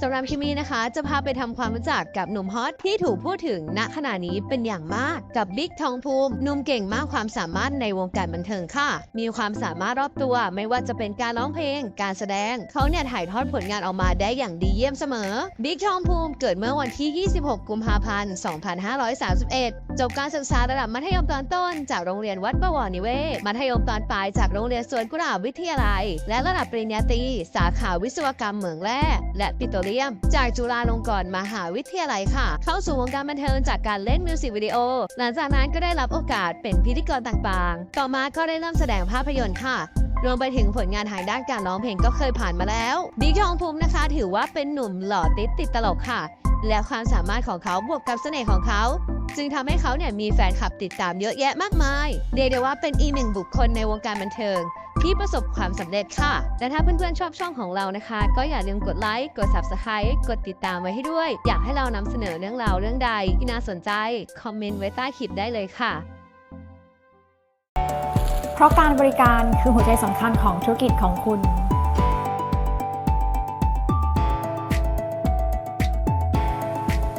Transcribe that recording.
สำหรับคลิปนี้นะคะ จะพาไปทำความรู้จักกับหนุ่มฮอตที่ถูกพูดถึงณขณะนี้เป็นอย่างมากกับบิ๊กทองภูมิหนุ่มเก่งมากความสามารถในวงการบันเทิงค่ะ มีความสามารถรอบตัวไม่ว่าจะเป็นการร้องเพลง การแสดง เขาเนี่ยถ่ายทอดผลงานออกมาได้อย่างดีเยี่ยมเสมอบิ๊กทองภูมิเกิดเมื่อวันที่ 26 กุมภาพันธ์ 2531 จบการศึกษาระดับมัธยมตอนต้น จากโรงเรียนวัดประวรนิเวศมัธยมตอนปลายจากโรงเรียนสวนกุหลาบวิทยาลัย และระดับปริญญาตรีสาขาวิศวกรรมเหมืองแร่และปิโตรเลียม จากจุฬาลงกรณ์มหาวิทยาลัยค่ะ เข้าสู่วงการบันเทิงจากการเล่นมิวสิกวิดีโอ หลังจากนั้นก็ได้รับโอกาสเป็นพิธีกรต่างๆ ต่อมาก็ได้เริ่มแสดงภาพยนตร์ค่ะรวมไปถึงผลงานทางด้านการร้องเพลงก็เคยผ่านมาแล้วบิ๊กทองภูมินะคะ ถือว่าเป็นหนุ่มหล่อติดติดตลกค่ะ และความสามารถของเขาบวกกับเสน่ห์ของเขา จึงทำให้เขาเนี่ยมีแฟนคลับติดตามเยอะแยะมากมายเรียกได้ว่าเป็นอีกหนึ่งบุคคลในวงการบันเทิง ที่ประสบความสำเร็จค่ะ และถ้าเพื่อนๆชอบช่องของเรานะคะ ก็อย่าลืมกดไลค์ กด Subscribe กดติดตามไว้ให้ด้วย อยากให้เรานำเสนอเรื่องราวเรื่องใดที่น่าสนใจ คอมเมนต์ไว้ใต้คลิปได้เลยค่ะ เพราะการบริการคือหัวใจสำคัญของธุรกิจของคุณ